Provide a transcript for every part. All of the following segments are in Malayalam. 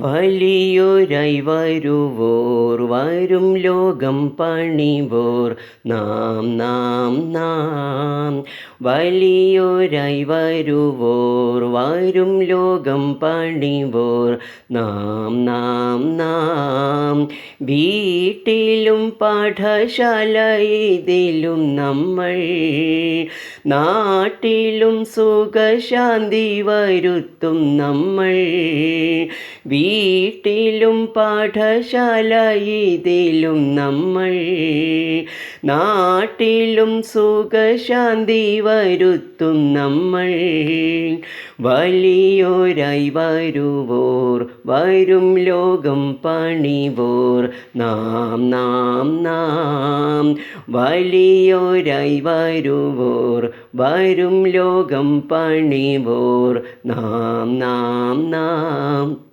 വലിയൊരായി വരുവോർ വരും ലോകം പണിവോർ. നാം നാം നാം വലിയൊരൈ വരുവോർ വരും ലോകം പണിവോർ. നാം നാം നാം വീട്ടിലും പാഠശാലയിലും നമ്മൾ നാട്ടിലും സുഖശാന്തി വരുത്തും നമ്മൾ വീട്ടിലും പാഠശാലയിലും നമ്മൾ നാട്ടിലും സുഖശാന്തി വരുത്തും നമ്മൾ. വലിയോരായി വരുവോർ വരും ലോകം പണിവോർ. നാം നാം നാം വലിയോരായി വരുവോർ വരും ലോകം പണിവോർ. നാം നാം നാം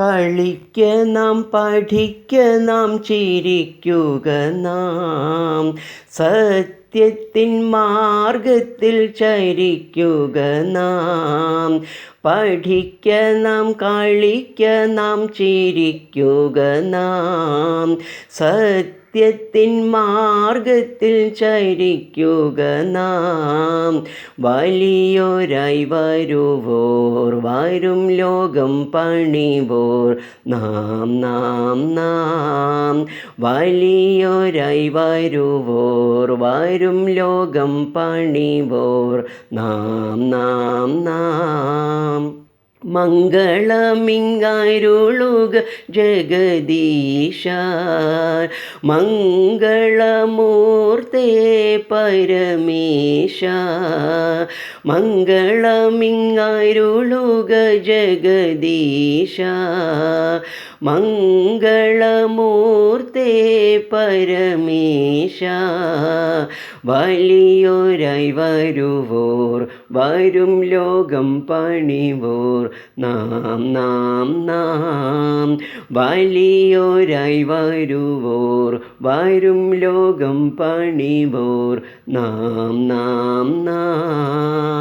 കളിക്ക നാം പഠിക്ക നാം ചിരിക്കുക നാം. സത്യത്തിൻ മാർഗത്തിൽ ചരിക്കുക നാം. പഠിക്ക നാം കളിക്ക നാം ചിരിക്കുക നാം. സത്യത്തിൻ മാർഗത്തിൽ ചരിക്കുക നാം. വലിയൊരായി വരുവോർ വരും ലോകം പണിവോർ. നാം നാം നാം. വലിയൊരായി വരുവോർ വരും ലോകം പണിവോർ. നാം നാം നാം. മംഗളമിങ്ങരുളുക ജഗദീശ മംഗളമൂർത്തേ പരമേശ മംഗളമിങ്ങരുളുക ജഗദീശ മംഗളമൂർത്തേ പരമേശ വലിയൊരായി വരുവോർ വരും ലോകം പണിവോർ. നാം നാം നാം വലിയോരായി വരുവോർ. വരും ലോകം പണിവോർ. നാം നാം നാം